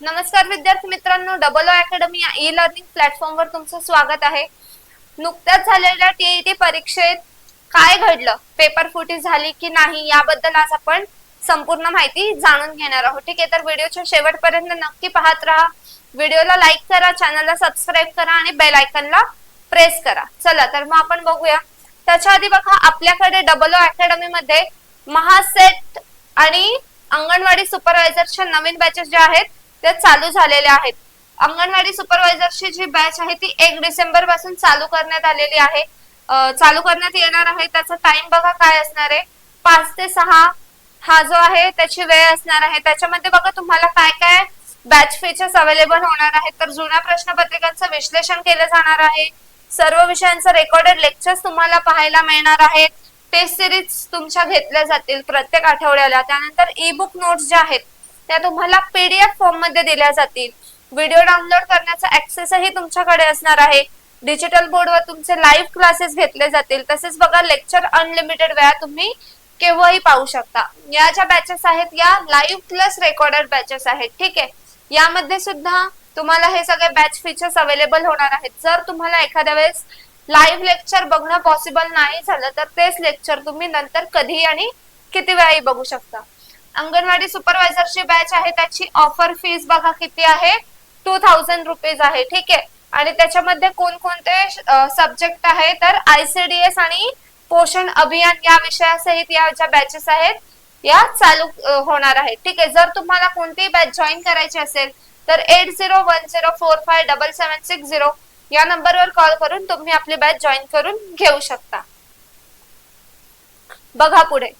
नमस्कार विद्यार्थी मित्रांनो डबल ओ अकॅडमी या ई लर्निंग प्लॅटफॉर्मवर तुमचं स्वागत आहे. नुकत्याच झालेल्या टीईटी परीक्षेत काय घडलं? पेपर फुटी झाली की नाही? याबद्दल आज आपण संपूर्ण माहिती जाणून घेणार आहोत. ठीक आहे तर व्हिडिओच्या शेवटपर्यंत नक्की पाहत राहा. व्हिडिओला लाईक करा चॅनलला सबस्क्राईब करा आणि बेल आयकनला प्रेस करा. चला तर मग आपण बघूया. त्याच्या आधी बघा आपल्याकडे डबल ओ अकॅडमी मध्ये महासेट आणि अंगणवाडी सुपरवायझरच्या नवीन बॅचेस ज्या आहेत त्या चालू झालेल्या आहेत. अंगणवाडी सुपरवायझरची जी बॅच आहे ती एक डिसेंबरपासून चालू करण्यात आलेली आहे. चालू करण्यात येणार आहे त्याचा टाइम बघा काय असणार आहे. पाच ते सहा हा जो आहे त्याची वेळ असणार आहे. त्याच्यामध्ये बघा तुम्हाला काय काय बॅच फीचर्स अवेलेबल होणार आहेत. तर जुन्या प्रश्नपत्रिकांचं विश्लेषण केलं जाणार आहे. सर्व विषयांचं रेकॉर्डेड लेक्चर्स तुम्हाला पाहायला मिळणार आहेत टेस्ट सिरीज तुमच्या घेतल्या जातील प्रत्येक आठवड्याला. त्यानंतर ई बुक नोट्स ज्या आहेत त्या तुम्हाला पीडीएफ फॉर्ममध्ये दिल्या जातील. व्हिडिओ डाउनलोड करण्याचा ऍक्सेसही तुमच्याकडे असणार आहे. डिजिटल बोर्डवर तुमचे लाईव्ह क्लासेस घेतले जातील. तसेच बघा लेक्चर अनलिमिटेड वेळा तुम्ही केव्हाही पाहू शकता. या ज्या बॅचेस आहेत या लाईव्ह प्लस रेकॉर्डेड बॅचेस आहेत. ठीक आहे? यामध्ये सुद्धा तुम्हाला हे सगळे बॅच फीचर्स अवेलेबल होणार आहेत. जर तुम्हाला एखाद्या वेळेस लाईव्ह लेक्चर बघणं पॉसिबल नाही झालं तर तेच लेक्चर तुम्ही नंतर कधी आणि किती वेळाही बघू शकता. अंगणवाडी सुपरवायझरची बॅच आहे त्याची ऑफर फीस बघा किती आहे. टू थाउजंड रुपीज आहे ठीक आहे. आणि त्याच्यामध्ये कोणकोणते सब्जेक्ट आहे तर आयसीडीएस आणि पोषण अभियान या विषयासहित या ज्या बॅचेस आहेत या चालू होणार आहेत. ठीक आहे जर तुम्हाला कोणतीही बॅच जॉईन करायची असेल तर eight zero one zero four five double seven six zero या नंबरवर कॉल करून तुम्ही आपली बॅच जॉईन करून घेऊ शकता. बघा पुढे.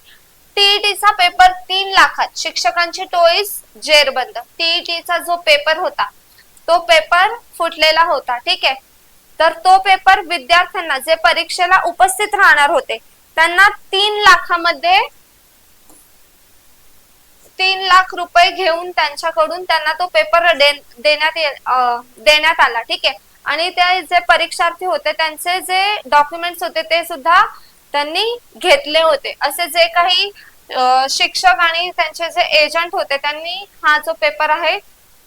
टीईटीचा पेपर तीन लाखात. शिक्षकांची टोळीस जेरबंद. टीईटीचा जो पेपर होता तो पेपर फुटलेला होता ठीक आहे? तर तो पेपर विद्यार्थ्यांना जे परीक्षेला उपस्थित राहणार होते त्यांना तीन लाखामध्ये तीन लाख रुपये घेऊन त्यांच्याकडून त्यांना तो पेपर दे- देण्यात देण्यात आला ठीक आहे? आणि ते जे परीक्षार्थी होते त्यांचे जे डॉक्युमेंट्स होते ते सुद्धा त्यांनी घेतले होते. असे जे काही शिक्षक आणि त्यांचे जे एजंट होते त्यांनी हा जो पेपर आहे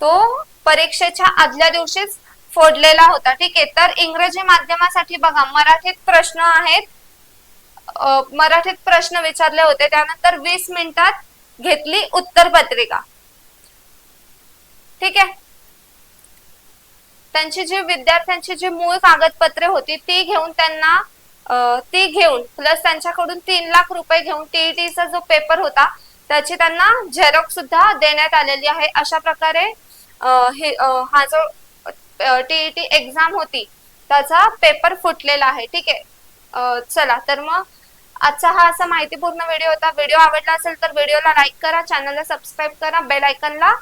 तो परीक्षेच्या आदल्या दिवशीच फोडलेला होता. ठीक आहे तर इंग्रजी माध्यमासाठी बघा मराठीत प्रश्न आहेत. मराठीत प्रश्न विचारले होते त्यानंतर वीस मिनिटात घेतली उत्तर पत्रिका. ठीक आहे? त्यांची जी विद्यार्थ्यांची जी मूळ कागदपत्रे होती ती घेऊन त्यांना ती घेऊन प्लस त्यांच्याकडून तीन लाख रुपये घेऊन टीईटीचा जो पेपर होता त्याची त्यांना झेरॉक्स सुद्धा देण्यात आलेली आहे. अशा प्रकारे हे हा जो टीईटी एक्झाम होती त्याचा पेपर फुटलेला आहे. ठीक आहे? चला तर मग आजचा हा असा माहितीपूर्ण व्हिडिओ होता. व्हिडिओ आवडला असेल तर व्हिडिओला लाईक करा चॅनलला सबस्क्राईब करा बेल आयकनला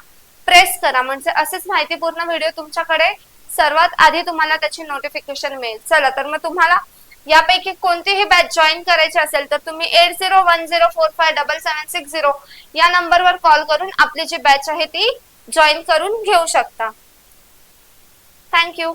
प्रेस करा. म्हणजे असेच माहितीपूर्ण व्हिडिओ तुमच्याकडे सर्वात आधी तुम्हाला त्याची नोटिफिकेशन मिळेल. चला तर मग तुम्हाला यापैकी कोणतीही बॅच जॉईन करायची असेल तर तुम्ही eight zero one zero four five double seven six zero या नंबरवर कॉल करून आपली जी बॅच आहे ती जॉईन करून घेऊ शकता. थँक्यू